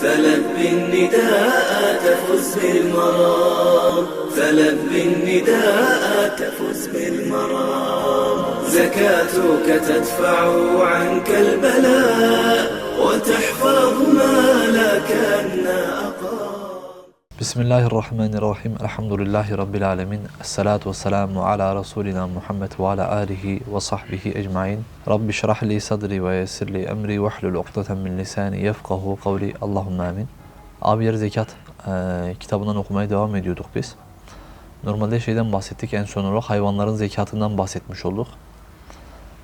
فلبي النداء تفز بالمرام. النداء بالمرام. زكاتك تدفع عنك البلاء وتحفظ مالك الناقام Bismillahirrahmanirrahim. Elhamdülillahi Rabbil alemin. Esselatu vesselamu ala Resulina Muhammed ve ala alihi ve sahbihi ecmain. Rabbi şrah li sadri ve yessir li emri ve hlul uqdeten min lisani yefkahu kavli. Allahümme amin. Abiyer Zekat e, kitabından okumaya devam ediyorduk biz. Normalde şeyden bahsettik en son olarak hayvanların zekatından bahsetmiş olduk.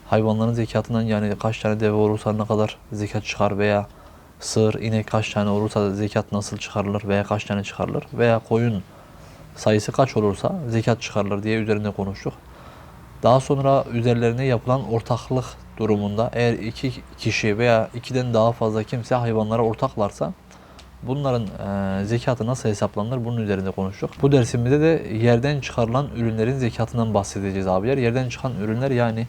Hayvanların zekatından yani kaç tane deve olursa ne kadar zekat çıkar veya sığır, inek kaç tane olursa zekat nasıl çıkarılır veya kaç tane çıkarılır veya koyun sayısı kaç olursa zekat çıkarılır diye üzerinde konuştuk. Daha sonra üzerlerine yapılan ortaklık durumunda eğer iki kişi veya ikiden daha fazla kimse hayvanlara ortaklarsa bunların e, zekatı nasıl hesaplanır bunun üzerinde konuştuk. Bu dersimizde de yerden çıkarılan ürünlerin zekatından bahsedeceğiz abiler. Yerden çıkan ürünler yani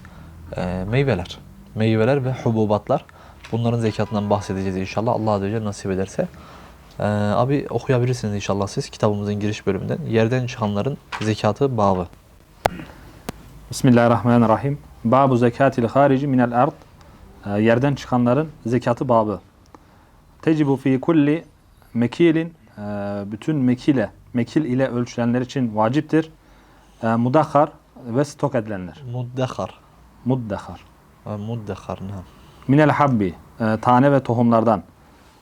e, meyveler. Meyveler ve hububatlar. Bunların zekatından bahsedeceğiz inşallah. Allah Azze ve Celle nasip ederse. Ee, abi okuyabilirsiniz inşallah siz kitabımızın giriş bölümünden. Yerden çıkanların zekatı babı. Bismillahirrahmanirrahim. Babu zekatil harici minel ard. Ee, Yerden çıkanların zekatı babı. Tecibu fi kulli mekilin e, bütün mekile, mekil ile ölçülenler için vaciptir. E, Mudakhar ve stok edilenler. Muddahar. Ee, Muddehar. ne? Minel habbi e, tane ve tohumlardan.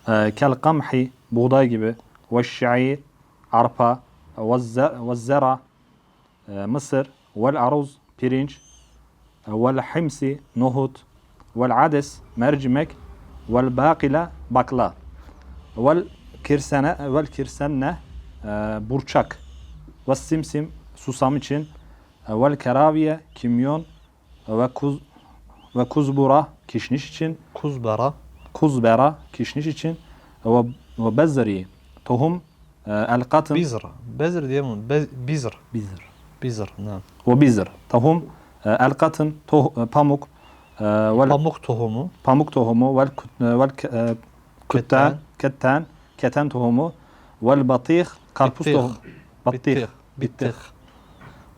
E, Kel kamhi buğday gibi. Ve şiir arpa. Ve zera e, mısır. Vel aruz pirinç. Vel himsi nohut. Vel ades mercimek. Vel bakile bakla. Vel kirsene vel kirsenne e, burçak. Ve simsim susam için. Vel keraviye kimyon. Ve kuz ve kuzbura kişniş için, Kuzbara. kuzbera kişniş için ve, ve bezzeri tohum e, el katın Bizr. Bezr diye mi? Be, bizr. bizr Bizr. Ne? ve bizr tohum e, el katın toh, e, pamuk e, vel Pamuk tohumu. pamuk tohumu vel e, vel e, kütten ketten keten tohumu vel batih karpuz tohumu batih Bittih.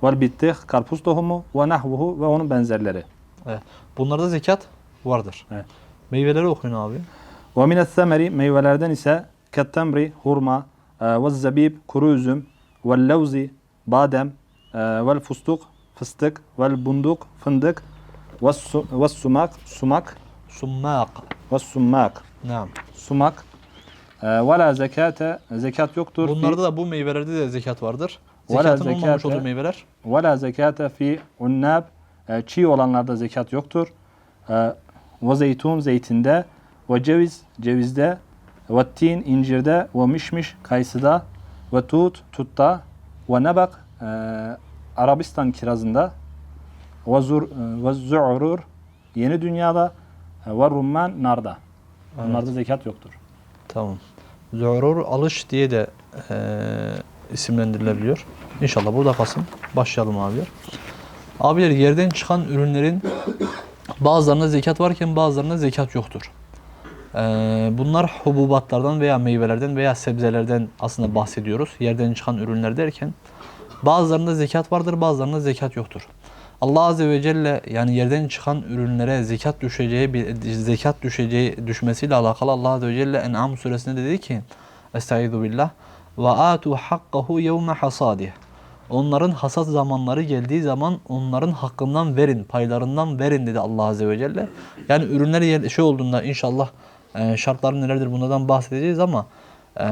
vel bittih karpuz tohumu ve nahvuhu ve onun benzerleri Evet. Bunlarda zekat vardır. Evet. Meyveleri okuyun abi. Ve minet semeri meyvelerden ise kettemri hurma ve zabib kuru üzüm ve levzi badem ve fustuk fıstık ve bunduk fındık ve su- ve sumak sumak Summak. ve summak Naam. sumak ve la zekate zekat yoktur Bunlarda da bu meyvelerde de zekat vardır. Zekatın olmamış olduğu meyveler. ve la zekate fi unnab e, çiğ olanlarda zekat yoktur e, ve zeytun zeytinde ve ceviz cevizde ve tin incirde ve mişmiş kayısıda ve tut tutta ve nebak e, Arabistan kirazında ve zur ve zu'rur yeni dünyada e, ve rumman narda. Bunlarda zekat yoktur. Tamam. Zuhrur alış diye de eee, isimlendirilebiliyor. İnşallah burada kalsın. Başlayalım abiler. Abiler yerden çıkan ürünlerin bazılarında zekat varken bazılarında zekat yoktur. Eee, bunlar hububatlardan veya meyvelerden veya sebzelerden aslında bahsediyoruz. Yerden çıkan ürünler derken bazılarında zekat vardır bazılarında zekat yoktur. Allah Azze ve Celle yani yerden çıkan ürünlere zekat düşeceği bir zekat düşeceği düşmesiyle alakalı Allah Azze ve Celle En'am suresinde dedi ki Estaizu billah ve atu hakkahu yevme hasadih. Onların hasat zamanları geldiği zaman onların hakkından verin, paylarından verin dedi Allah Azze ve Celle. Yani ürünler şey olduğunda inşallah e, şartları nelerdir bunlardan bahsedeceğiz ama e,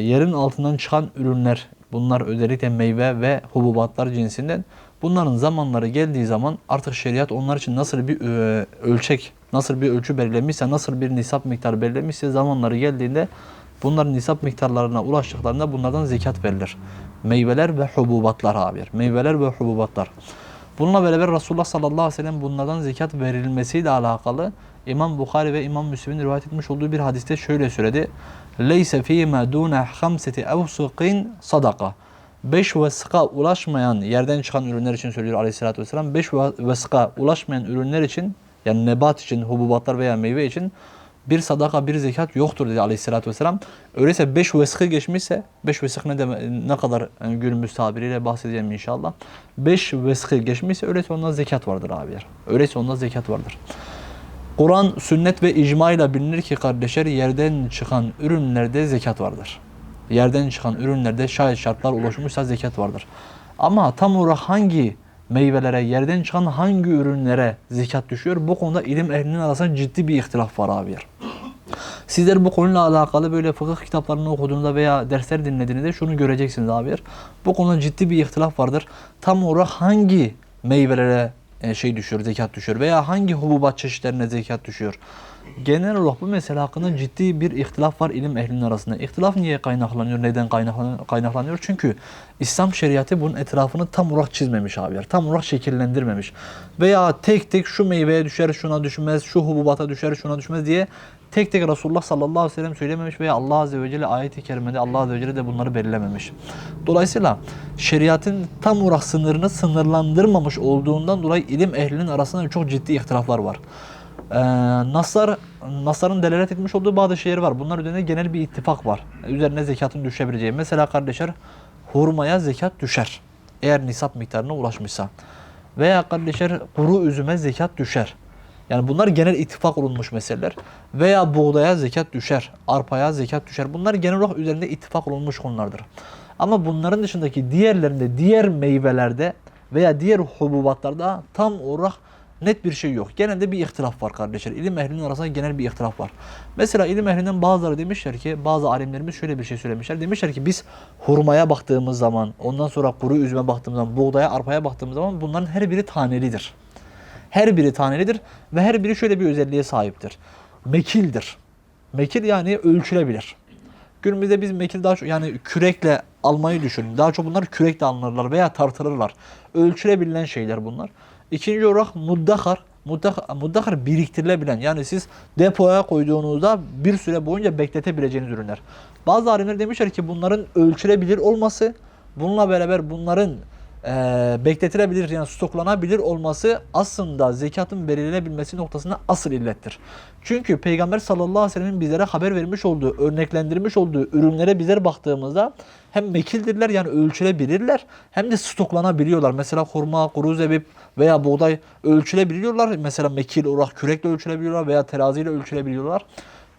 yerin altından çıkan ürünler bunlar özellikle meyve ve hububatlar cinsinden bunların zamanları geldiği zaman artık şeriat onlar için nasıl bir e, ölçek, nasıl bir ölçü belirlemişse, nasıl bir nisap miktarı belirlemişse zamanları geldiğinde bunların nisap miktarlarına ulaştıklarında bunlardan zekat verilir. Meyveler ve hububatlar abiler. Meyveler ve hububatlar. Bununla beraber Resulullah sallallahu aleyhi ve sellem bunlardan zekat verilmesiyle alakalı İmam Bukhari ve İmam Müslim'in rivayet etmiş olduğu bir hadiste şöyle söyledi. Leyse fîmâ dûne hamseti evsuqin sadaka. Beş vesıka ulaşmayan yerden çıkan ürünler için söylüyor aleyhissalatü vesselam. Beş vesıka ulaşmayan ürünler için yani nebat için, hububatlar veya meyve için bir sadaka bir zekat yoktur dedi aleyhissalatü vesselam. Öyleyse 5 veskı geçmişse 5 veskı ne, deme, ne kadar yani günümüz tabiriyle bahsedeceğim inşallah. 5 veskı geçmişse öyleyse onda zekat vardır abiler. Öyleyse onda zekat vardır. Kur'an, sünnet ve icma ile bilinir ki kardeşler yerden çıkan ürünlerde zekat vardır. Yerden çıkan ürünlerde şayet şartlar ulaşmışsa zekat vardır. Ama tam olarak hangi meyvelere, yerden çıkan hangi ürünlere zekat düşüyor? Bu konuda ilim ehlinin arasında ciddi bir ihtilaf var abiler. Sizler bu konuyla alakalı böyle fıkıh kitaplarını okuduğunuzda veya dersler dinlediğinizde şunu göreceksiniz abiler. Bu konuda ciddi bir ihtilaf vardır. Tam olarak hangi meyvelere e, şey düşüyor, zekat düşüyor veya hangi hububat çeşitlerine zekat düşüyor? Genel olarak bu mesele hakkında ciddi bir ihtilaf var ilim ehlinin arasında. İhtilaf niye kaynaklanıyor, neden kaynaklanıyor? Çünkü İslam şeriatı bunun etrafını tam olarak çizmemiş abiler. Tam olarak şekillendirmemiş. Veya tek tek şu meyveye düşer, şuna düşmez, şu hububata düşer, şuna düşmez diye tek tek Resulullah sallallahu aleyhi ve sellem söylememiş veya Allah azze ve celle ayet-i kerimede Allah azze ve celle de bunları belirlememiş. Dolayısıyla şeriatın tam olarak sınırını sınırlandırmamış olduğundan dolayı ilim ehlinin arasında çok ciddi ihtilaflar var. Ee, Naslar, Nasların delalet etmiş olduğu bazı şeyler var. Bunlar üzerine genel bir ittifak var. Üzerine zekatın düşebileceği. Mesela kardeşler hurmaya zekat düşer. Eğer nisap miktarına ulaşmışsa. Veya kardeşler kuru üzüme zekat düşer. Yani bunlar genel ittifak olunmuş meseleler. Veya buğdaya zekat düşer. Arpaya zekat düşer. Bunlar genel olarak üzerinde ittifak olunmuş konulardır. Ama bunların dışındaki diğerlerinde, diğer meyvelerde veya diğer hububatlarda tam olarak net bir şey yok. Genelde bir ihtilaf var kardeşler. İlim ehlinin arasında genel bir ihtilaf var. Mesela ilim ehlinden bazıları demişler ki, bazı alimlerimiz şöyle bir şey söylemişler. Demişler ki biz hurmaya baktığımız zaman, ondan sonra kuru üzüme baktığımız zaman, buğdaya, arpaya baktığımız zaman bunların her biri tanelidir. Her biri tanelidir ve her biri şöyle bir özelliğe sahiptir. Mekildir. Mekil yani ölçülebilir. Günümüzde biz mekil daha çok yani kürekle almayı düşünün. Daha çok bunlar kürekle alınırlar veya tartılırlar. Ölçülebilen şeyler bunlar. İkinci olarak muddakar. Muddakar, biriktirilebilen yani siz depoya koyduğunuzda bir süre boyunca bekletebileceğiniz ürünler. Bazı alimler demişler ki bunların ölçülebilir olması bununla beraber bunların e, bekletilebilir yani stoklanabilir olması aslında zekatın belirlenebilmesi noktasında asıl illettir. Çünkü Peygamber sallallahu aleyhi ve sellem'in bizlere haber vermiş olduğu, örneklendirmiş olduğu ürünlere bizler baktığımızda hem mekildirler yani ölçülebilirler hem de stoklanabiliyorlar. Mesela hurma, kuru zebip veya buğday ölçülebiliyorlar. Mesela mekil olarak kürekle ölçülebiliyorlar veya teraziyle ölçülebiliyorlar.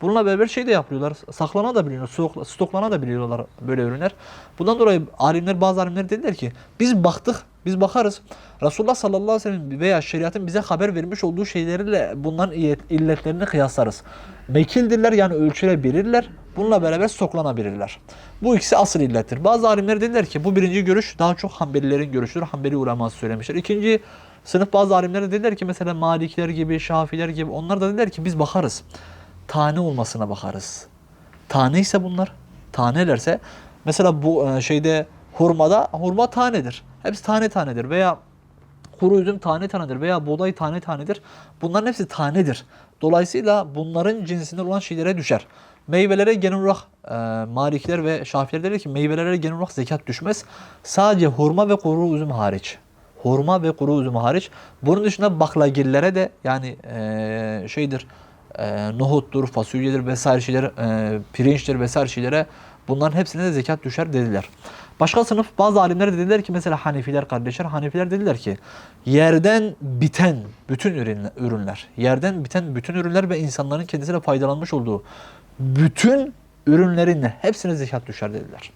Bununla beraber şey de yapıyorlar. Saklana da biliyorlar. stok- Stoklana da biliyorlar böyle ürünler. Bundan dolayı alimler bazı alimler dediler ki biz baktık biz bakarız. Resulullah sallallahu aleyhi ve sellem veya şeriatın bize haber vermiş olduğu şeylerle bunların illet- illetlerini kıyaslarız. Mekildirler yani ölçülebilirler. Bununla beraber stoklanabilirler. Bu ikisi asıl illettir. Bazı alimler dediler ki bu birinci görüş daha çok Hanbelilerin görüşüdür. Hanbeli uleması söylemişler. İkinci sınıf bazı alimler de dediler ki mesela Malikler gibi, Şafiler gibi onlar da dediler ki biz bakarız tane olmasına bakarız. Tane ise bunlar, tanelerse mesela bu e, şeyde hurmada hurma tanedir. Hepsi tane tanedir veya kuru üzüm tane tanedir veya buğday tane tanedir. Bunların hepsi tanedir. Dolayısıyla bunların cinsinden olan şeylere düşer. Meyvelere genel olarak e, Malikiler ve Şafiler der ki meyvelere genel olarak zekat düşmez. Sadece hurma ve kuru üzüm hariç. Hurma ve kuru üzüm hariç. Bunun dışında baklagillere de yani e, şeydir e, nohuttur, fasulyedir vesaire şeyler, e, pirinçtir vesaire şeylere bunların hepsine de zekat düşer dediler. Başka sınıf bazı alimler de dediler ki mesela Hanefiler kardeşler, Hanefiler dediler ki yerden biten bütün ürünler, yerden biten bütün ürünler ve insanların kendisine faydalanmış olduğu bütün ürünlerin hepsine zekat düşer dediler.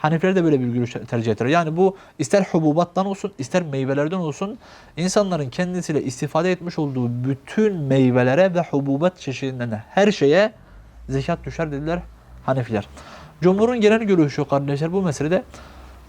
Hanefiler de böyle bir görüş tercih ettiler. Yani bu ister hububattan olsun, ister meyvelerden olsun insanların kendisiyle istifade etmiş olduğu bütün meyvelere ve hububat çeşidinden her şeye zekat düşer dediler Hanefiler. Cumhur'un genel görüşü kardeşler bu meselede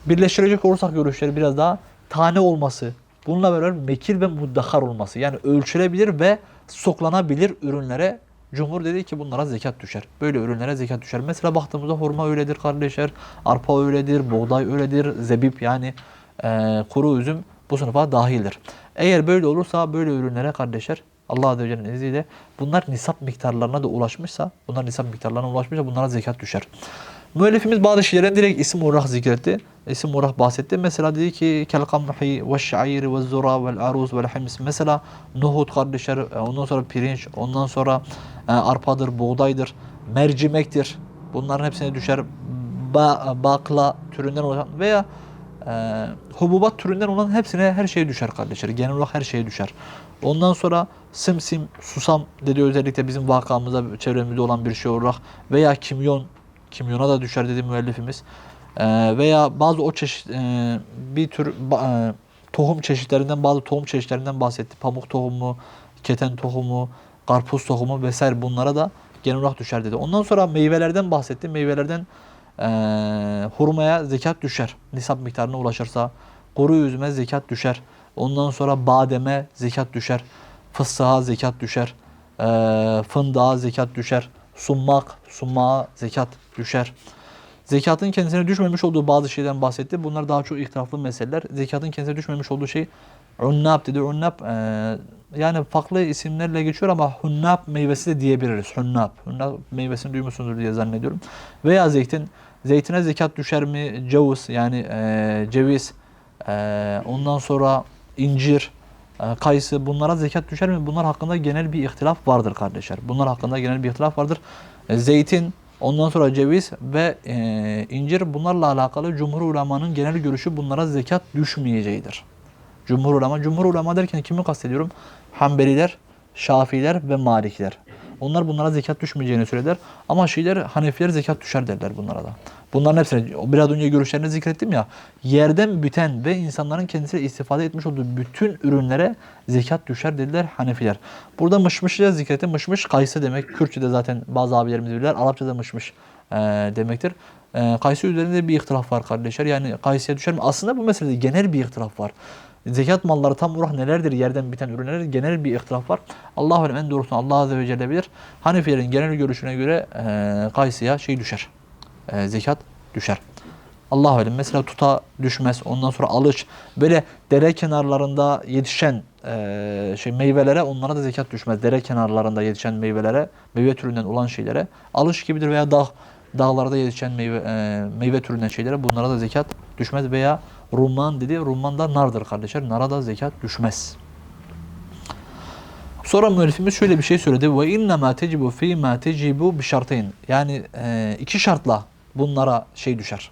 birleştirecek olursak görüşleri biraz daha tane olması, bununla beraber mekil ve muddakar olması yani ölçülebilir ve stoklanabilir ürünlere Cumhur dedi ki bunlara zekat düşer. Böyle ürünlere zekat düşer. Mesela baktığımızda hurma öyledir kardeşler, arpa öyledir, buğday öyledir, zebip yani e, kuru üzüm bu sınıfa dahildir. Eğer böyle olursa böyle ürünlere kardeşler Allah Azze ve Celle'nin izniyle bunlar nisap miktarlarına da ulaşmışsa, bunlar nisap miktarlarına ulaşmışsa bunlara zekat düşer. Müellifimiz bazı şeylerin direkt isim olarak zikretti. İsim olarak bahsetti. Mesela dedi ki kel ve şairi ve zura ve aruz ve hims. Mesela nohut kardeşler, e, ondan sonra pirinç, ondan sonra e, arpadır, buğdaydır, mercimektir. Bunların hepsine düşer. Ba, bakla türünden olan veya e, hububat türünden olan hepsine her şeye düşer kardeşler. Genel olarak her şeye düşer. Ondan sonra simsim, susam dedi özellikle bizim vakamızda, çevremizde olan bir şey olarak veya kimyon, kimyona da düşer dedi müellifimiz. Ee, veya bazı o çeşit e, bir tür e, tohum çeşitlerinden bazı tohum çeşitlerinden bahsetti. Pamuk tohumu, keten tohumu, karpuz tohumu vesaire bunlara da genel olarak düşer dedi. Ondan sonra meyvelerden bahsetti. Meyvelerden e, hurmaya zekat düşer. Nisap miktarına ulaşırsa. Kuru üzüme zekat düşer. Ondan sonra bademe zekat düşer. Fıstığa zekat düşer. Fındığa zekat düşer. Summak, summağa zekat düşer. Zekatın kendisine düşmemiş olduğu bazı şeyden bahsetti. Bunlar daha çok ihtilaflı meseleler. Zekatın kendisine düşmemiş olduğu şey unnab dedi. Unnab e, yani farklı isimlerle geçiyor ama hunnab meyvesi de diyebiliriz. Hunnab. Hunnab meyvesini duymuşsunuzdur diye zannediyorum. Veya zeytin. Zeytine zekat düşer mi? Cevuz yani e, ceviz. E, ondan sonra incir, e, kayısı bunlara zekat düşer mi? Bunlar hakkında genel bir ihtilaf vardır kardeşler. Bunlar hakkında genel bir ihtilaf vardır. E, zeytin, ondan sonra ceviz ve e, incir bunlarla alakalı Cumhur ulemanın genel görüşü bunlara zekat düşmeyeceğidir. Cumhur ulema, Cumhur ulema derken kimi kastediyorum? Hanbeliler, Şafiler ve Malikler. Onlar bunlara zekat düşmeyeceğini söyler. Ama Şiiler, Hanefiler zekat düşer derler bunlara da. Bunların hepsine, o biraz önce görüşlerini zikrettim ya, yerden büten ve insanların kendisiyle istifade etmiş olduğu bütün ürünlere zekat düşer dediler Hanefiler. Burada mışmışı zikrettim. Mışmış kayısı demek. Kürtçe'de zaten bazı abilerimiz bilirler. Arapçada mışmış e, demektir. E, kayısı üzerinde bir ihtilaf var kardeşler. Yani kayısıya düşer mi? Aslında bu meselede genel bir ihtilaf var. Zekat malları tam olarak nelerdir yerden biten ürünler genel bir ihtilaf var. Allahu alem en doğrusunu Allah azze ve celle bilir. Hanefilerin genel görüşüne göre e, kayısıya şey düşer. E, zekat düşer. Allahu alem mesela tuta düşmez. Ondan sonra alış böyle dere kenarlarında yetişen e, şey meyvelere onlara da zekat düşmez. Dere kenarlarında yetişen meyvelere, meyve türünden olan şeylere alış gibidir veya dağ dağlarda yetişen meyve e, meyve türünden şeylere bunlara da zekat düşmez veya rumman dedi. Rumman da nardır kardeşler. Nara da zekat düşmez. Sonra müellifimiz şöyle bir şey söyledi. Ve inne ma tecibu fi ma tecibu bi şartayn. Yani e, iki şartla bunlara şey düşer.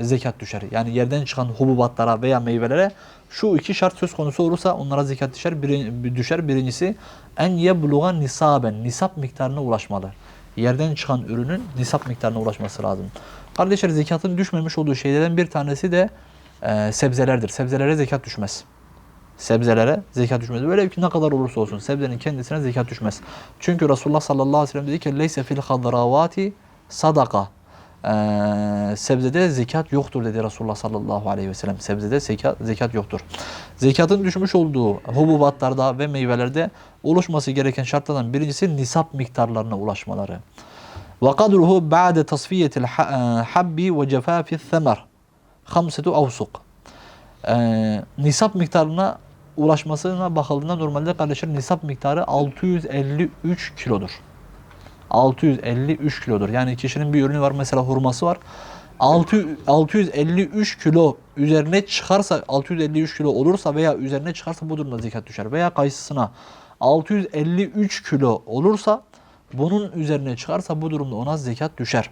Zekat düşer. Yani yerden çıkan hububatlara veya meyvelere şu iki şart söz konusu olursa onlara zekat düşer. Biri, düşer. Birincisi en yebluğa nisaben. Nisap miktarına ulaşmalı. Yerden çıkan ürünün nisap miktarına ulaşması lazım. Kardeşler zekatın düşmemiş olduğu şeylerden bir tanesi de e, sebzelerdir. Sebzelere zekat düşmez. Sebzelere zekat düşmez. Böyle ki ne kadar olursa olsun sebzenin kendisine zekat düşmez. Çünkü Resulullah sallallahu aleyhi ve sellem dedi ki leyse fil hadravati sadaka. Ee, sebzede zekat yoktur dedi Resulullah sallallahu aleyhi ve sellem. Sebzede zekat, zekat yoktur. Zekatın düşmüş olduğu hububatlarda ve meyvelerde oluşması gereken şartlardan birincisi nisap miktarlarına ulaşmaları. Tasfiyetil ha- habbi ve cefafi semer. Hamsetu avsuk. Ee, nisap miktarına ulaşmasına bakıldığında normalde kardeşler nisap miktarı 653 kilodur. 653 kilodur. Yani kişinin bir ürünü var mesela hurması var. 6, 653 kilo üzerine çıkarsa 653 kilo olursa veya üzerine çıkarsa bu durumda zekat düşer. Veya kayısısına 653 kilo olursa bunun üzerine çıkarsa bu durumda ona zekat düşer.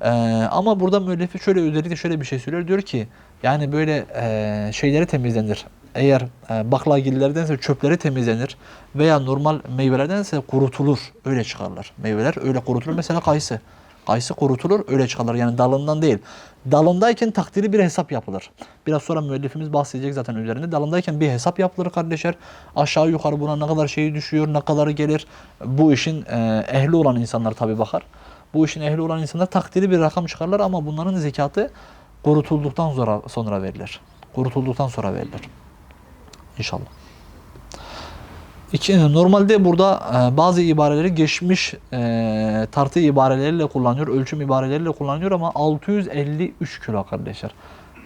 Ee, ama burada müellifi şöyle özellikle şöyle bir şey söylüyor. Diyor ki yani böyle e, şeyleri temizlenir. Eğer e, baklagillerdense çöpleri temizlenir veya normal meyvelerdense kurutulur. Öyle çıkarlar. Meyveler öyle kurutulur. Mesela kayısı. Kayısı kurutulur öyle çıkarlar. Yani dalından değil. Dalındayken takdiri bir hesap yapılır. Biraz sonra müellifimiz bahsedecek zaten üzerinde. Dalındayken bir hesap yapılır kardeşler. Aşağı yukarı buna ne kadar şey düşüyor, ne kadarı gelir. Bu işin e, ehli olan insanlar tabi bakar. Bu işin ehli olan insanlar takdiri bir rakam çıkarlar ama bunların zekatı kurutulduktan sonra, sonra verilir. Kurutulduktan sonra verilir. İnşallah. İki, normalde burada e, bazı ibareleri geçmiş e, tartı ibareleriyle kullanıyor, ölçüm ibareleriyle kullanıyor ama 653 kilo kardeşler.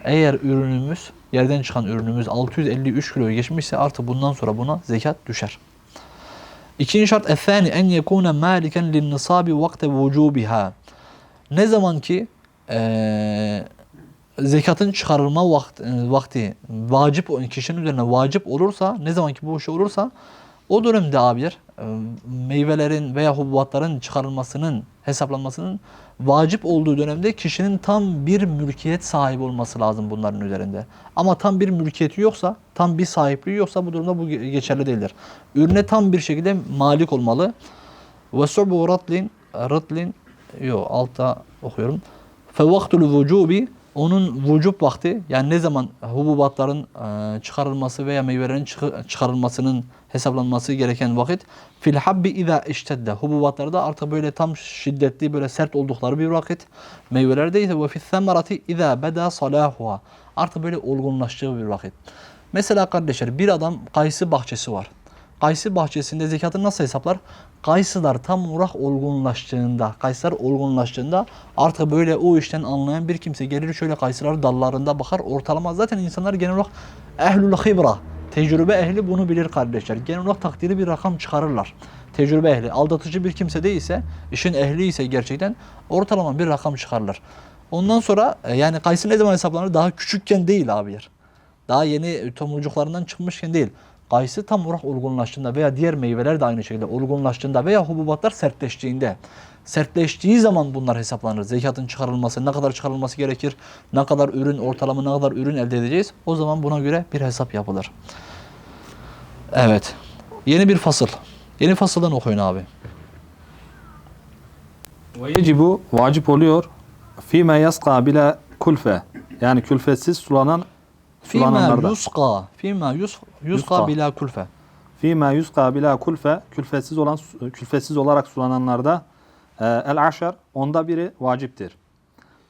Eğer ürünümüz, yerden çıkan ürünümüz 653 kiloyu geçmişse artık bundan sonra buna zekat düşer. İkinci şart efani en yekune maliken lin nisabi vakte vucubiha. Ne zaman ki e, zekatın çıkarılma vakti, vakti vacip kişinin üzerine vacip olursa ne zaman ki bu şey olursa o dönemde abiler e, meyvelerin veya hububatların çıkarılmasının hesaplanmasının vacip olduğu dönemde kişinin tam bir mülkiyet sahibi olması lazım bunların üzerinde. Ama tam bir mülkiyeti yoksa, tam bir sahipliği yoksa bu durumda bu ge- geçerli değildir. Ürüne tam bir şekilde malik olmalı. Ve subu ratlin, ratlin, yok altta okuyorum. Fe vaktul vücubi onun vücub vakti yani ne zaman hububatların e, çıkarılması veya meyvelerin çıkarılmasının hesaplanması gereken vakit fil habbi iza iştedde hububatlarda artık böyle tam şiddetli böyle sert oldukları bir vakit meyvelerde ise ve fis semerati iza beda salahuha artık böyle olgunlaştığı bir vakit. Mesela kardeşler bir adam kayısı bahçesi var. Kayısı bahçesinde zekatını nasıl hesaplar? Kayısılar tam olarak olgunlaştığında, kayısılar olgunlaştığında artık böyle o işten anlayan bir kimse gelir şöyle kayısılar dallarında bakar ortalama zaten insanlar genel olarak ehlul hibra, tecrübe ehli bunu bilir kardeşler. Genel olarak takdiri bir rakam çıkarırlar. Tecrübe ehli, aldatıcı bir kimse değilse, işin ehli ise gerçekten ortalama bir rakam çıkarırlar. Ondan sonra e, yani kayısı ne zaman hesaplanır? Daha küçükken değil abiler. Daha yeni tomurcuklarından çıkmışken değil. Kayısı tam olarak olgunlaştığında veya diğer meyveler de aynı şekilde olgunlaştığında veya hububatlar sertleştiğinde sertleştiği zaman bunlar hesaplanır. Zekatın çıkarılması, ne kadar çıkarılması gerekir, ne kadar ürün, ortalama ne kadar ürün elde edeceğiz. O zaman buna göre bir hesap yapılır. Evet. Yeni bir fasıl. Yeni fasıldan okuyun abi. Ve yecibu vacip oluyor. Fîme yaska bila kulfe. Yani külfetsiz sulanan Fîmâ yusqa. Fîmâ yus, yusqa Yusqa. bila kulfe. Fîme yuska bila kulfe. Külfetsiz olan külfetsiz olarak sulananlarda e, el aşar onda biri vaciptir.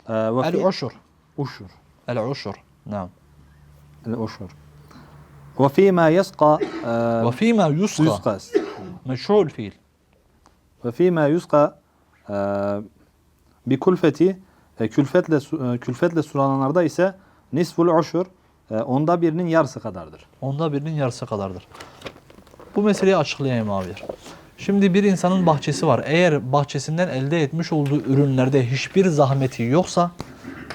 E, El uşur. uşur. El uşur. Naam. El uşur. Ve fîme yaska e, Ve fîmâ yusqa. Meşhul fiil. Ve fîme yuska e, bi kulfeti külfetle külfetle sulananlarda ise nisful uşur onda birinin yarısı kadardır. Onda birinin yarısı kadardır. Bu meseleyi açıklayayım abi. Şimdi bir insanın bahçesi var. Eğer bahçesinden elde etmiş olduğu ürünlerde hiçbir zahmeti yoksa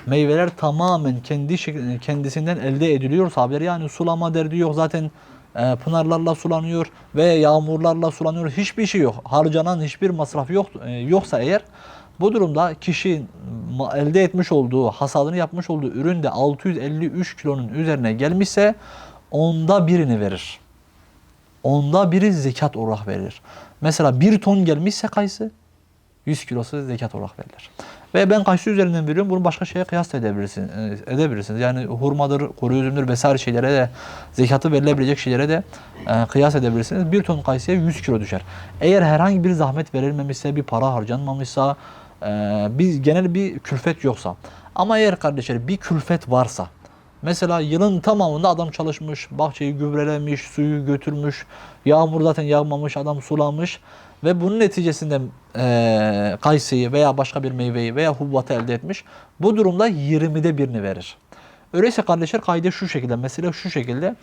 meyveler tamamen kendi kendisinden elde ediliyorsa abiler yani sulama derdi yok zaten e, pınarlarla sulanıyor ve yağmurlarla sulanıyor. Hiçbir şey yok. Harcanan hiçbir masraf yok e, yoksa eğer bu durumda kişi elde etmiş olduğu, hasadını yapmış olduğu ürün de 653 kilonun üzerine gelmişse onda birini verir. Onda biri zekat olarak verilir. Mesela bir ton gelmişse kayısı 100 kilosu zekat olarak verilir. Ve ben kayısı üzerinden veriyorum. Bunu başka şeye kıyas da edebilirsiniz. e, edebilirsiniz. Yani hurmadır, kuru üzümdür vesaire şeylere de zekatı verilebilecek şeylere de e, kıyas edebilirsiniz. Bir ton kayısıya 100 kilo düşer. Eğer herhangi bir zahmet verilmemişse, bir para harcanmamışsa, e, bir genel bir külfet yoksa. Ama eğer kardeşler bir külfet varsa, Mesela yılın tamamında adam çalışmış, bahçeyi gübrelemiş, suyu götürmüş, yağmur zaten yağmamış, adam sulamış ve bunun neticesinde eee kayısıyı veya başka bir meyveyi veya hububatı elde etmiş. Bu durumda 20'de birini verir. Öyleyse kardeşler kaydı şu şekilde, mesela şu şekilde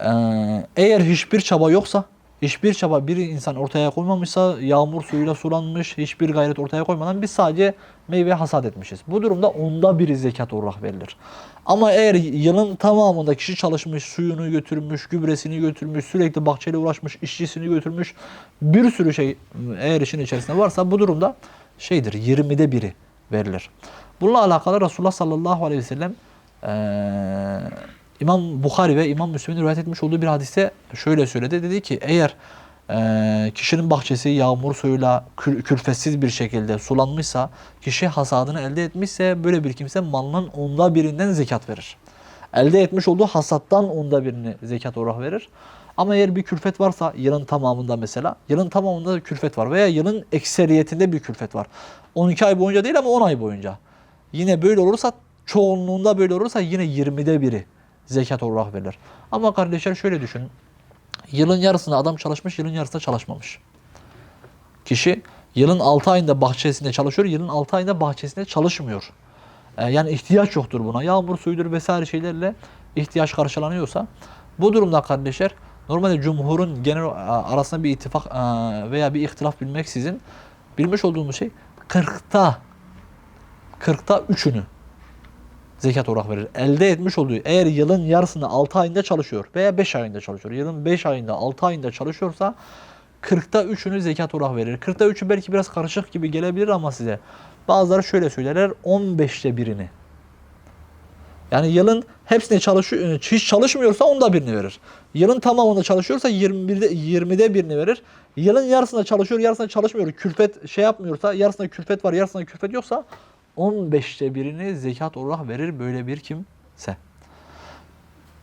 eee, eğer hiçbir çaba yoksa, hiçbir çaba bir insan ortaya koymamışsa, yağmur suyuyla sulanmış, hiçbir gayret ortaya koymadan biz sadece meyve hasat etmişiz. Bu durumda onda biri zekat olarak verilir. Ama eğer yılın tamamında kişi çalışmış, suyunu götürmüş, gübresini götürmüş, sürekli bahçeyle uğraşmış, işçisini götürmüş, bir sürü şey eğer işin içerisinde varsa bu durumda şeydir, 20'de biri verilir. Bununla alakalı Resulullah sallallahu aleyhi ve sellem eee, İmam Bukhari ve İmam Müslim'in rivayet etmiş olduğu bir hadiste şöyle söyledi. Dedi ki eğer eee, kişinin bahçesi yağmur suyuyla kül- külfetsiz bir şekilde sulanmışsa, kişi hasadını elde etmişse böyle bir kimse malının onda birinden zekat verir. Elde etmiş olduğu hasattan onda birini zekat olarak verir. Ama eğer bir külfet varsa yılın tamamında mesela, yılın tamamında külfet var veya yılın ekseriyetinde bir külfet var. 12 ay boyunca değil ama 10 ay boyunca. Yine böyle olursa, çoğunluğunda böyle olursa yine 20'de biri zekat olarak verilir. Ama kardeşler şöyle düşünün. Yılın yarısında adam çalışmış, yılın yarısında çalışmamış. Kişi yılın 6 ayında bahçesinde çalışıyor, yılın 6 ayında bahçesinde çalışmıyor. Ee, yani ihtiyaç yoktur buna. Yağmur suyudur vesaire şeylerle ihtiyaç karşılanıyorsa bu durumda kardeşler normalde cumhurun genel arasında bir ittifak e, veya bir ihtilaf bilmeksizin bilmiş olduğumuz şey 40'ta 40'ta 3'ünü zekat olarak verir. Elde etmiş olduğu eğer yılın yarısında 6 ayında çalışıyor veya 5 ayında çalışıyor. Yılın 5 ayında 6 ayında çalışıyorsa 40'ta 3'ünü zekat olarak verir. 40'ta 3'ü belki biraz karışık gibi gelebilir ama size bazıları şöyle söylerler 15'te birini. Yani yılın hepsine çalışıyor, hiç çalışmıyorsa onda birini verir. Yılın tamamında çalışıyorsa 21'de 20'de birini verir. Yılın yarısında çalışıyor, yarısında çalışmıyor. Külfet şey yapmıyorsa, yarısında külfet var, yarısında külfet yoksa 15'te birini zekat olarak verir böyle bir kimse.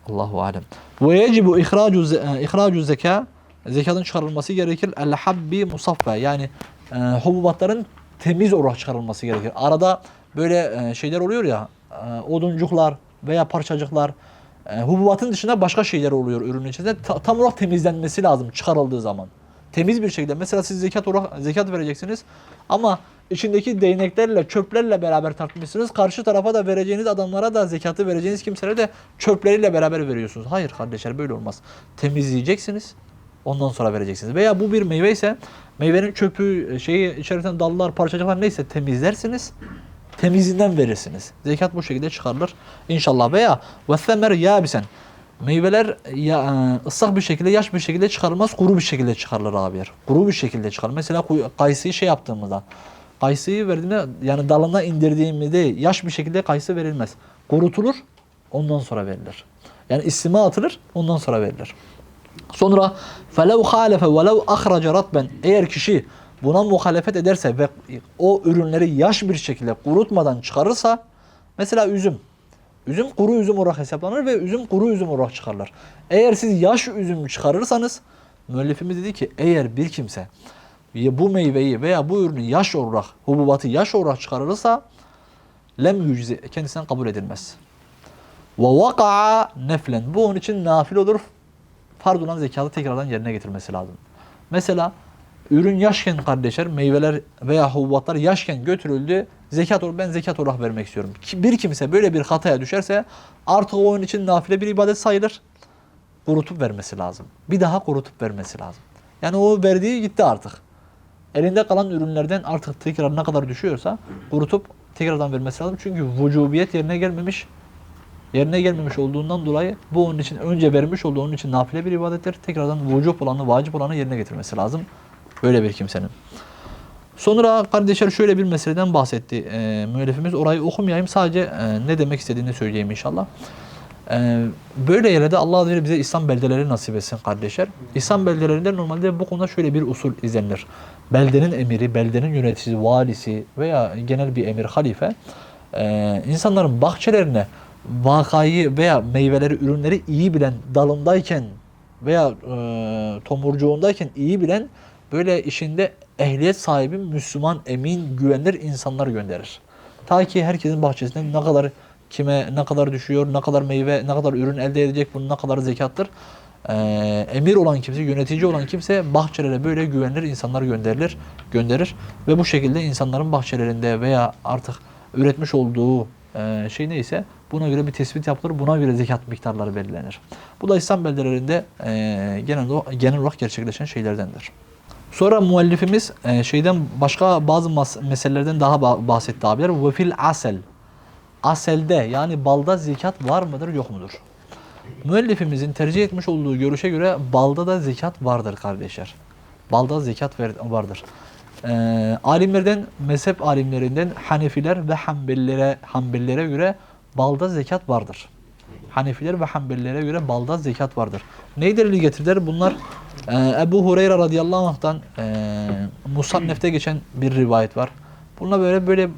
Allahu alem. Ve yecibu ihracu e, ihracu zeka zekatın çıkarılması gerekir. El habbi musaffa yani e, hububatların temiz olarak çıkarılması gerekir. Arada böyle e, şeyler oluyor ya e, oduncuklar veya parçacıklar e, hububatın dışında başka şeyler oluyor ürünün içinde. Ta- tam olarak temizlenmesi lazım çıkarıldığı zaman. Temiz bir şekilde. Mesela siz zekat olarak zekat vereceksiniz ama içindeki değneklerle, çöplerle beraber tartmışsınız. Karşı tarafa da vereceğiniz adamlara da zekatı vereceğiniz kimselere de çöpleriyle beraber veriyorsunuz. Hayır kardeşler böyle olmaz. Temizleyeceksiniz. Ondan sonra vereceksiniz. Veya bu bir meyve ise meyvenin çöpü, şeyi içerisinden dallar, parçacıklar neyse temizlersiniz. Temizinden verirsiniz. Zekat bu şekilde çıkarılır inşallah. Veya ve semer yabisen. Meyveler ya, e, ıslak bir şekilde, yaş bir şekilde çıkarılmaz, kuru bir şekilde çıkarılır abiler. Kuru bir şekilde çıkarılır. Mesela kayısıyı şey yaptığımızda, Kayısıyı verdiğinde yani dalına indirdiğimizde yaş bir şekilde kayısı verilmez. Kurutulur ondan sonra verilir. Yani istime atılır ondan sonra verilir. Sonra felev halefe velev ahraca ratben eğer kişi buna muhalefet ederse ve o ürünleri yaş bir şekilde kurutmadan çıkarırsa mesela üzüm. Üzüm kuru üzüm olarak hesaplanır ve üzüm kuru üzüm olarak çıkarılır. Eğer siz yaş üzüm çıkarırsanız müellifimiz dedi ki eğer bir kimse bu meyveyi veya bu ürünü yaş olarak, hububatı yaş olarak çıkarırsa lem yüczi kendisinden kabul edilmez. Ve vaka'a neflen. Bu onun için nafil olur. Farz olan zekatı tekrardan yerine getirmesi lazım. Mesela ürün yaşken kardeşler meyveler veya hububatlar yaşken götürüldü. Zekat olarak ben zekat olarak vermek istiyorum. Bir kimse böyle bir hataya düşerse artık onun için nafile bir ibadet sayılır. Kurutup vermesi lazım. Bir daha kurutup vermesi lazım. Yani o verdiği gitti artık. Elinde kalan ürünlerden artık tekrar ne kadar düşüyorsa kurutup tekrardan vermesi lazım. Çünkü vücubiyet yerine gelmemiş yerine gelmemiş olduğundan dolayı bu onun için önce vermiş olduğu onun için nafile bir ibadettir. Tekrardan vücub olanı, vacip olanı yerine getirmesi lazım. Böyle bir kimsenin. Sonra kardeşler şöyle bir meseleden bahsetti. E, müellifimiz orayı okumayayım. Sadece e, ne demek istediğini söyleyeyim inşallah. E, böyle yerlerde Allah Azze bize İslam beldeleri nasip etsin kardeşler. İslam beldelerinde normalde bu konuda şöyle bir usul izlenir. Beldenin emiri, beldenin yöneticisi, valisi veya genel bir emir, halife e, insanların bahçelerine vakayı veya meyveleri, ürünleri iyi bilen, dalındayken veya e, tomurcuğundayken iyi bilen böyle işinde ehliyet sahibi Müslüman, emin, güvenilir insanlar gönderir. Ta ki herkesin bahçesinde ne kadar kime ne kadar düşüyor, ne kadar meyve, ne kadar ürün elde edecek, bunun ne kadar zekattır. E, emir olan kimse, yönetici olan kimse bahçelere böyle güvenilir insanlar gönderilir, gönderir ve bu şekilde insanların bahçelerinde veya artık üretmiş olduğu e, şey neyse buna göre bir tespit yapılır. Buna göre zekat miktarları belirlenir. Bu da İslam beldelerinde e, genel, genel olarak gerçekleşen şeylerdendir. Sonra muallifimiz e, şeyden başka bazı meselelerden daha ba- bahsetti abiler. Ve fil asel. Aselde yani balda zekat var mıdır yok mudur? Müellifimizin tercih etmiş olduğu görüşe göre balda da zekat vardır kardeşler. Balda zekat vardır. Ee, alimlerden, mezhep alimlerinden Hanefiler ve Hanbelilere, Hanbelilere göre balda zekat vardır. Hanefiler ve Hanbelilere göre balda zekat vardır. Neyi delili getirdiler? Bunlar e, Ebu Hureyre radıyallahu anh'tan e, Musannef'te geçen bir rivayet var. Bununla böyle böyle e,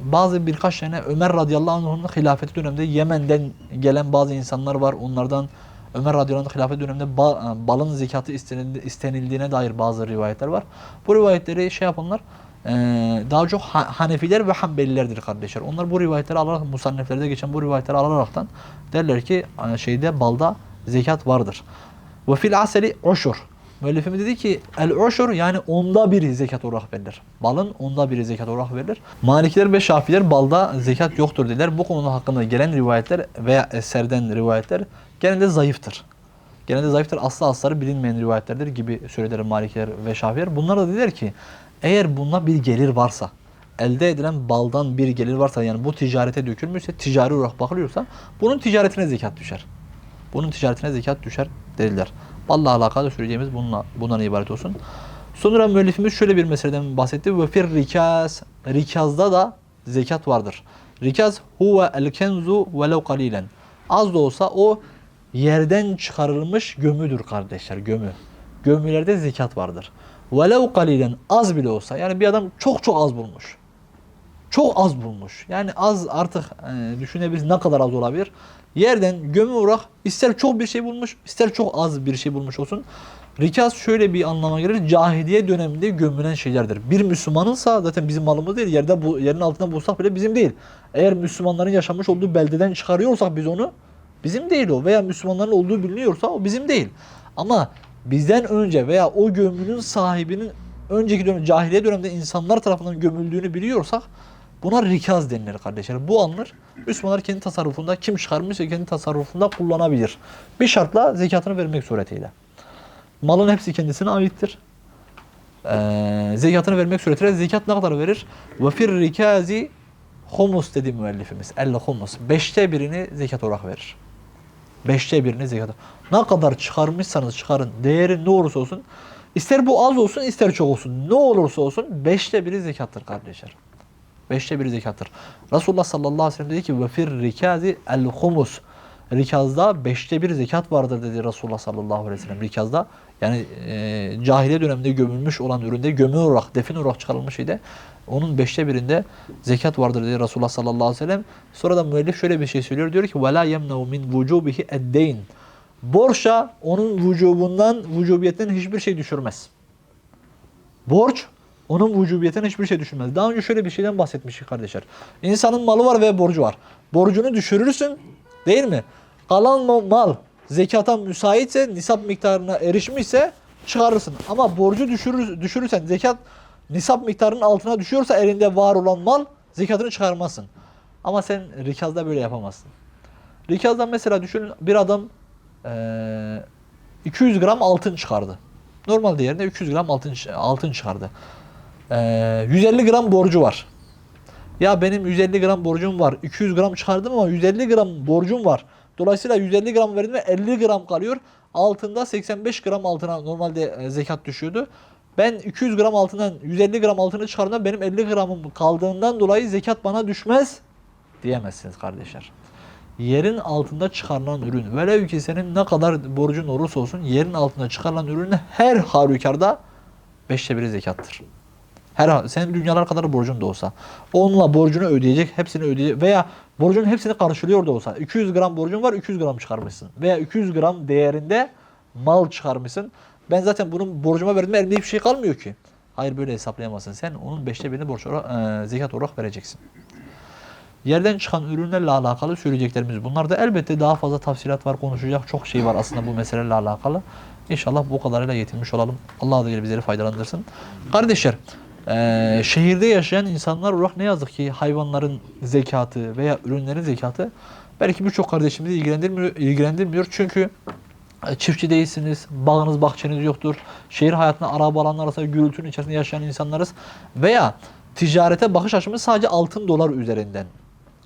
bazı birkaç tane Ömer radıyallahu anh'ın hilafeti döneminde Yemen'den gelen bazı insanlar var. Onlardan Ömer radıyallahu anh hilafet döneminde ba- balın zekatı istenildi- istenildiğine dair bazı rivayetler var. Bu rivayetleri şey yapanlar e, daha çok Ha- Hanefiler ve Hanbelilerdir kardeşler. Onlar bu rivayetleri alarak musanneflerde geçen bu rivayetleri alaraktan derler ki e, şeyde balda zekat vardır. Ve fil aseli uşur. Müellifimiz dedi ki el uşur yani onda biri zekat olarak verilir. Balın onda biri zekat olarak verilir. Malikiler ve Şafiler balda zekat yoktur dediler. Bu konu hakkında gelen rivayetler veya eserden rivayetler genelde zayıftır. Genelde zayıftır. Aslı asları bilinmeyen rivayetlerdir gibi söylediler Malikiler ve Şafiler. Bunlar da dediler ki eğer bunda bir gelir varsa, elde edilen baldan bir gelir varsa yani bu ticarete dökülmüşse ticari olarak bakılıyorsa bunun ticaretine zekat düşer. Bunun ticaretine zekat düşer dediler. Balla alakalı söyleyeceğimiz bununla, bundan ibaret olsun. Sonra müellifimiz şöyle bir meseleden bahsetti. Ve fir rikaz. Rikazda da zekat vardır. Rikaz huve el kenzu velev kalilen. Az da olsa o yerden çıkarılmış gömüdür kardeşler gömü. Gömülerde zekat vardır. Velev kalilen az bile olsa yani bir adam çok çok az bulmuş. Çok az bulmuş. Yani az artık e, düşünebiliriz ne kadar az olabilir. Yerden gömü olarak ister çok bir şey bulmuş ister çok az bir şey bulmuş olsun. Rikaz şöyle bir anlama gelir. Cahiliye döneminde gömülen şeylerdir. Bir Müslümanınsa zaten bizim malımız değil. Yerde bu yerin altında bulsak bile bizim değil. Eğer Müslümanların yaşamış olduğu beldeden çıkarıyorsak biz onu bizim değil o. Veya Müslümanların olduğu biliniyorsa o bizim değil. Ama bizden önce veya o gömünün sahibinin önceki dönem cahiliye döneminde insanlar tarafından gömüldüğünü biliyorsak buna rikaz denilir kardeşler. Bu alınır. Müslümanlar kendi tasarrufunda kim çıkarmışsa kendi tasarrufunda kullanabilir. Bir şartla zekatını vermek suretiyle. Malın hepsi kendisine aittir. Ee, zekatını vermek suretiyle zekat ne kadar verir? Ve fir rikazi humus dedi müellifimiz. Elle humus. Beşte birini zekat olarak verir. Beşte birini zekat. Ne kadar çıkarmışsanız çıkarın. Değeri ne olursa olsun. ister bu az olsun ister çok olsun. Ne olursa olsun beşte biri zekattır kardeşler. Beşte biri zekattır. Resulullah sallallahu aleyhi ve sellem dedi ki ve fir rikazi el humus. Rikazda beşte bir zekat vardır dedi Resulullah sallallahu aleyhi ve sellem. Rikazda yani e, cahiliye döneminde gömülmüş olan üründe gömü olarak, defin olarak çıkarılmış şeyde onun beşte birinde zekat vardır dedi Resulullah sallallahu aleyhi ve sellem. Sonra da müellif şöyle bir şey söylüyor. Diyor ki وَلَا يَمْنَوْ مِنْ وُجُوبِهِ اَدَّيْنِ Borçla onun vücubundan, vücubiyetten hiçbir şey düşürmez. Borç onun vücubiyetinden hiçbir şey düşürmez. Daha önce şöyle bir şeyden bahsetmiştik kardeşler. İnsanın malı var ve borcu var. Borcunu düşürürsün değil mi? Kalan ma- mal zekata müsaitse, nisap miktarına erişmişse çıkarırsın. Ama borcu düşürür, düşürürsen zekat nisap miktarının altına düşüyorsa elinde var olan mal zekatını çıkarmazsın. Ama sen rikazda böyle yapamazsın. Rikazdan mesela düşünün bir adam eee 200 gram altın çıkardı. Normal değerinde 300 gram altın altın çıkardı. Eee 150 gram borcu var. Ya benim 150 gram borcum var. 200 gram çıkardım ama 150 gram borcum var. Dolayısıyla 150 gram verdim ve 50 gram kalıyor. Altında 85 gram altına normalde e, zekat düşüyordu. Ben 200 gram altından 150 gram altını çıkardığımda benim 50 gramım kaldığından dolayı zekat bana düşmez diyemezsiniz kardeşler. Yerin altında çıkarılan ürün velev ki senin ne kadar borcun olursa olsun yerin altında çıkarılan ürünün her halükarda beşte biri zekattır. Her senin dünyalar kadar borcun da olsa. Onunla borcunu ödeyecek, hepsini ödeyecek veya borcunun hepsini karşılıyor da olsa. 200 gram borcun var, 200 gram çıkarmışsın. Veya 200 gram değerinde mal çıkarmışsın. Ben zaten bunun borcuma verdim elimde hiçbir şey kalmıyor ki. Hayır böyle hesaplayamazsın. Sen onun beşte birini borç olarak, e, zekat olarak vereceksin. Yerden çıkan ürünlerle alakalı söyleyeceklerimiz bunlar da elbette daha fazla tafsilat var, konuşacak çok şey var aslında bu meselelerle alakalı. İnşallah bu kadarıyla yetinmiş olalım. Allah da bizleri faydalandırsın. Kardeşler, eee, şehirde yaşayan insanlar olarak ne yazık ki hayvanların zekatı veya ürünlerin zekatı belki birçok kardeşimizi ilgilendirmiyor, ilgilendirmiyor. Çünkü e, çiftçi değilsiniz, bağınız bahçeniz yoktur. Şehir hayatına araba alanlar arasında gürültünün içerisinde yaşayan insanlarız. Veya ticarete bakış açımız sadece altın dolar üzerinden.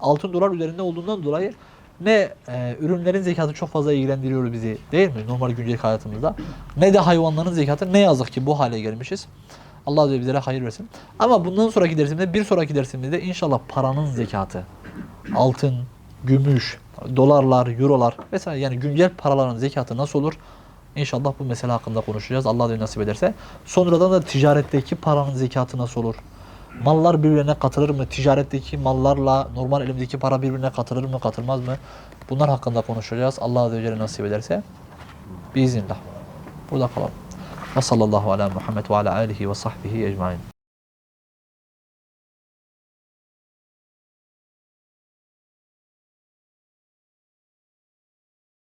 Altın dolar üzerinde olduğundan dolayı ne e, ürünlerin zekatı çok fazla ilgilendiriyor bizi değil mi normal güncelik hayatımızda ne de hayvanların zekatı ne yazık ki bu hale gelmişiz. Allah Azze ve hayır versin. Ama bundan sonraki dersimde bir sonraki dersimizde inşallah paranın zekatı altın, gümüş, dolarlar, eurolar vesaire yani güncel paraların zekatı nasıl olur? İnşallah bu mesele hakkında konuşacağız. Allah da nasip ederse. Sonradan da ticaretteki paranın zekatı nasıl olur? Mallar birbirine katılır mı? Ticaretteki mallarla normal elimdeki para birbirine katılır mı, katılmaz mı? Bunlar hakkında konuşacağız. Allah Azze ve Celle nasip ederse. Biiznillah. Burada kalalım. Ve sallallahu ala Muhammed ve ala alihi ve sahbihi ecmain.